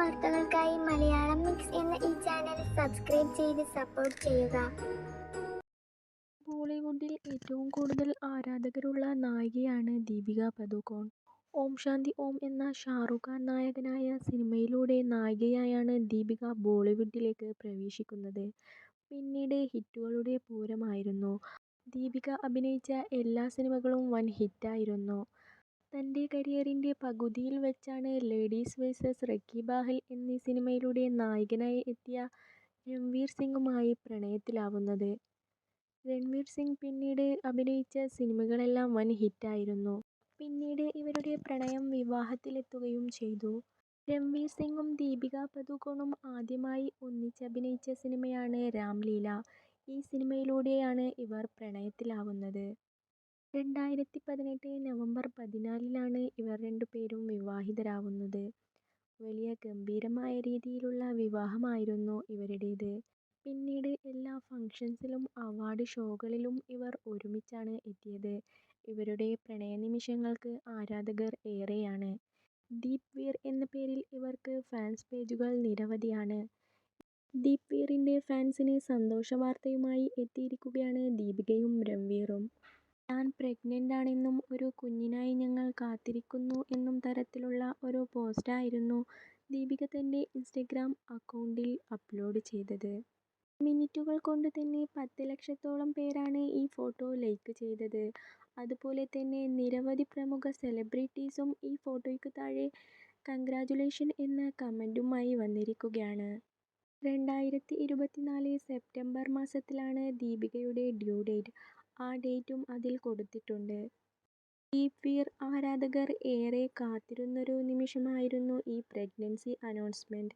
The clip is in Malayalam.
വാർത്തകൾക്കായി മലയാളം മിക്സ് എന്ന ഈ ചാനൽ സബ്സ്ക്രൈബ് ചെയ്ത് സപ്പോർട്ട് ചെയ്യുക ബോളിവുഡിൽ ഏറ്റവും കൂടുതൽ ആരാധകരുള്ള നായികയാണ് ദീപിക പദുകോൺ. ഓം ശാന്തി ഓം എന്ന ഷാറുഖ് ഖാൻ നായകനായ സിനിമയിലൂടെ നായികയായാണ് ദീപിക ബോളിവുഡിലേക്ക് പ്രവേശിക്കുന്നത്. പിന്നീട് ഹിറ്റുകളുടെ പൂരമായിരുന്നു. ദീപിക അഭിനയിച്ച എല്ലാ സിനിമകളും വൻ ഹിറ്റായിരുന്നു. തന്റെ കരിയറിന്റെ പകുതിയിൽ വെച്ചാണ് ലേഡീസ് വേഴ്സസ് റക്കി ബാഹൽ എന്നീ സിനിമയിലൂടെ നായകനായി എത്തിയ രൺവീർ സിംഗുമായി പ്രണയത്തിലാവുന്നത്. രൺവീർ സിംഗ് പിന്നീട് അഭിനയിച്ച സിനിമകളെല്ലാം വൻ ഹിറ്റായിരുന്നു. പിന്നീട് ഇവരുടെ പ്രണയം വിവാഹത്തിലെത്തുകയും ചെയ്തു. രൺവീർ സിംഗും ദീപിക പദുകോണും ആദ്യമായി ഒന്നിച്ചഭിനയിച്ച സിനിമയാണ് രാംലീല. ഈ സിനിമയിലൂടെയാണ് ഇവർ പ്രണയത്തിലാവുന്നത്. രണ്ടായിരത്തി പതിനെട്ട് നവംബർ പതിനാലിനാണ് ഇവർ രണ്ടുപേരും വിവാഹിതരാവുന്നത്. വലിയ ഗംഭീരമായ രീതിയിലുള്ള വിവാഹമായിരുന്നു ഇവരുടേത്. പിന്നീട് എല്ലാ ഫംഗ്ഷൻസിലും അവാർഡ് ഷോകളിലും ഇവർ ഒരുമിച്ചാണ് എത്തിയത്. ഇവരുടെ പ്രണയ നിമിഷങ്ങൾക്ക് ആരാധകർ ഏറെയാണ്. ദീപ് വീർ എന്ന പേരിൽ ഇവർക്ക് ഫാൻസ് പേജുകൾ നിരവധിയാണ്. ദീപ് വീറിന്റെ ഫാൻസിന് സന്തോഷ വാർത്തയുമായി എത്തിയിരിക്കുകയാണ് ദീപികയും രൺവീറും. താൻ പ്രഗ്നന്റാണെന്നും ഒരു കുഞ്ഞിനായി ഞങ്ങൾ കാത്തിരിക്കുന്നു എന്നും തരത്തിലുള്ള ഒരു പോസ്റ്റായിരുന്നു ദീപിക തന്റെ ഇൻസ്റ്റഗ്രാം അക്കൗണ്ടിൽ അപ്ലോഡ് ചെയ്തത്. മിനിറ്റുകൾ കൊണ്ട് തന്നെ പത്ത് ലക്ഷത്തോളം പേരാണ് ഈ ഫോട്ടോ ലൈക്ക് ചെയ്തത്. അതുപോലെ തന്നെ നിരവധി പ്രമുഖ സെലിബ്രിറ്റീസും ഈ ഫോട്ടോയ്ക്ക് താഴെ കൺഗ്രാജുലേഷൻ എന്ന കമന്റുമായി വന്നിരിക്കുകയാണ്. രണ്ടായിരത്തി ഇരുപത്തിനാല് സെപ്റ്റംബർ മാസത്തിലാണ് ദീപികയുടെ ഡ്യൂ ഡേറ്റ്. ആ ഡേറ്റും അതിൽ കൊടുത്തിട്ടുണ്ട്. ഡീപ് വീർ ആരാധകർ ഏറെ കാത്തിരുന്നൊരു നിമിഷമായിരുന്നു ഈ പ്രഗ്നൻസി അനൗൺസ്മെന്റ്.